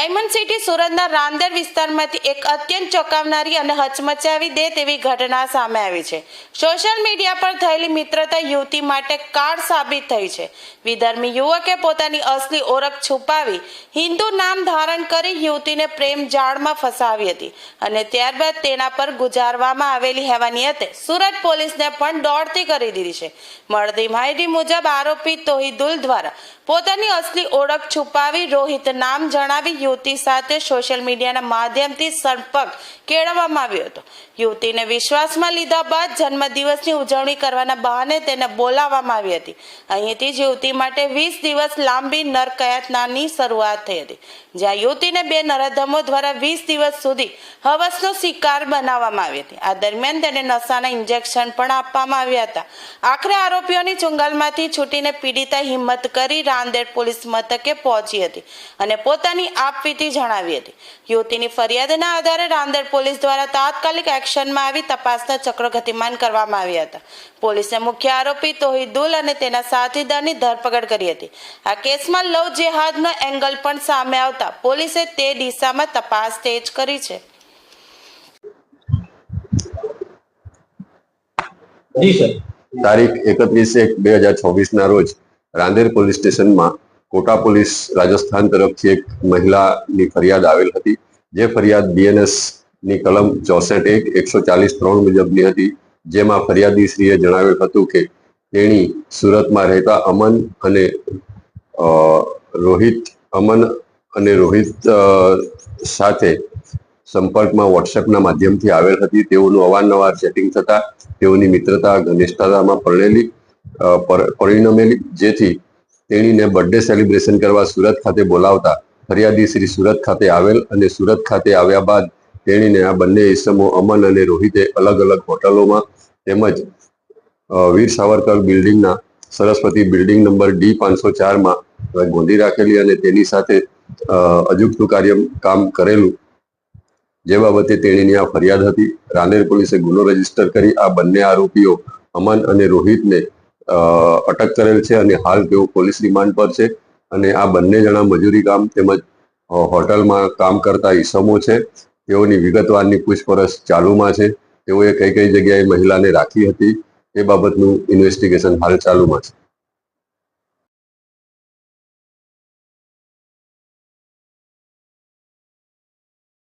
Diamond city સુરતના રાંદેર વિસ્તારમાંથી એક અત્યંત ચોંકાવનારી અને હચમચાવી દે તેવી ઘટના સામે આવી છે. સોશિયલ મીડિયા પર થયેલી મિત્રતા યુવતી માટે કાળ સાબિત થઈ છે. વિધર્મી યુવકે પોતાની અસલી ઓળખ છુપાવી હિન્દુ નામ ધારણ કરી યુવતીને પ્રેમ જાળમાં ફસાવી હતી અને ત્યારબાદ તેના પર ગુજારવામાં આવેલી હેવાનિયતે સુરત પોલીસને પણ દોડતી કરી દીધી છે. મળતી માહિતી મુજબ આરોપી તોહિદુલ દ્વારા પોતાની અસલી ઓળખ છુપાવી રોહિત નામ જણાવી યુવતી સાથે સોશિયલ મીડિયાના માધ્યમથી સંપર્ક કેળવવામાં આવ્યો હતો. યુવતીને વિશ્વાસમાં લીધા બાદ જન્મદિવસની ઉજવણી કરવાના બહાને તેને બોલાવવામાં આવી હતી. અહીંથી જ યુવતી માટે વીસ દિવસ લાંબી નરકયાતનાની શરૂઆત થઈ હતી. જ્યાં યુવતીને બે નરધમો દ્વારા વીસ દિવસ સુધી હવસનો શિકાર બનાવવામાં આવી હતી. આ દરમિયાન તેને નશાના ઇન્જેક્શન પણ આપવામાં આવ્યા હતા. આખરે આરોપીઓની ચુંગાલમાંથી છૂટીને પીડિતા હિંમત કરી રાંદેર પોલીસ મથકે પહોંચી હતી અને પોતાની આપવીતી જણાવી હતી. યુવતીની ફરિયાદના આધારે નાંદેડ પોલીસ દ્વારા તાત્કાલિક એક્શનમાં આવી તપાસના ચક્ર ગતિમાન કરવામાં આવ્યા હતા. પોલીસે મુખ્ય આરોપી તોહિદુલ અને તેના સાથીદારની ધરપકડ કરી હતી. આ કેસમાં લવ જેહાદનો એંગલ પણ સામે આવતા પોલીસે તે દિશામાં તપાસ તેજ કરી છે. તારીખ એકત્રીસ એક બે હજાર ચોવીસના રોજ રાંદેર પોલીસ સ્ટેશનમાં કોટા પોલીસ રાજસ્થાન તરફથી એક મહિલાની ફરિયાદ આવેલ હતી. જે ફરિયાદ બીએનએસની કલમ ચોસઠ એક એકસો ચાલીસ ત્રણ મુજબની હતી. જેમાં ફરિયાદીશ્રીએ જણાવ્યું હતું કે તેણી સુરતમાં રહેતા અમન અને રોહિત, અમન અને રોહિત સાથે સંપર્કમાં વોટ્સએપના માધ્યમથી આવેલ હતી. તેઓનું અવારનવાર સેટિંગ થતા તેઓની મિત્રતા, ઘનિષ્ઠતામાં પરણેલી પરિણમેલી, જેથી તેણીને બર્થડે સેલિબ્રેશન કરવા સુરત ખાતે બોલાવતા ફરિયાદી શ્રી સુરત ખાતે આવેલ અને સુરત ખાતે આવ્યા બાદ તેણીને આ બંને ઇસમો અમન અને રોહિતે અલગ અલગ હોટલોમાં તેમજ વીર સાવરકર બિલ્ડિંગના સરસ્વતી બિલ્ડિંગ નંબર ડી પાંચસો ચારમાં ગોંધી રાખેલી અને તેની સાથે અજુગતું કાર્ય કામ કરેલું. જે બાબતે તેણીની આ ફરિયાદ હતી. રાનેર પોલીસે ગુનો રજિસ્ટર કરી આ બંને આરોપીઓ અમન અને રોહિતને અટક કરેલ છે અને હાલ તેઓ પોલીસ રિમાન્ડ પર છે અને આ બંને જણા મજૂરી કામ તેમજ હોટલમાં કામ કરતા ઈસમો છે. તેઓની વિગતવારની પૂછપરછ ચાલુમાં છે. તેઓએ કઈ કઈ જગ્યાએ મહિલાને રાખી હતી એ બાબતનું ઇન્વેસ્ટિગેશન હાલ ચાલુમાં છે.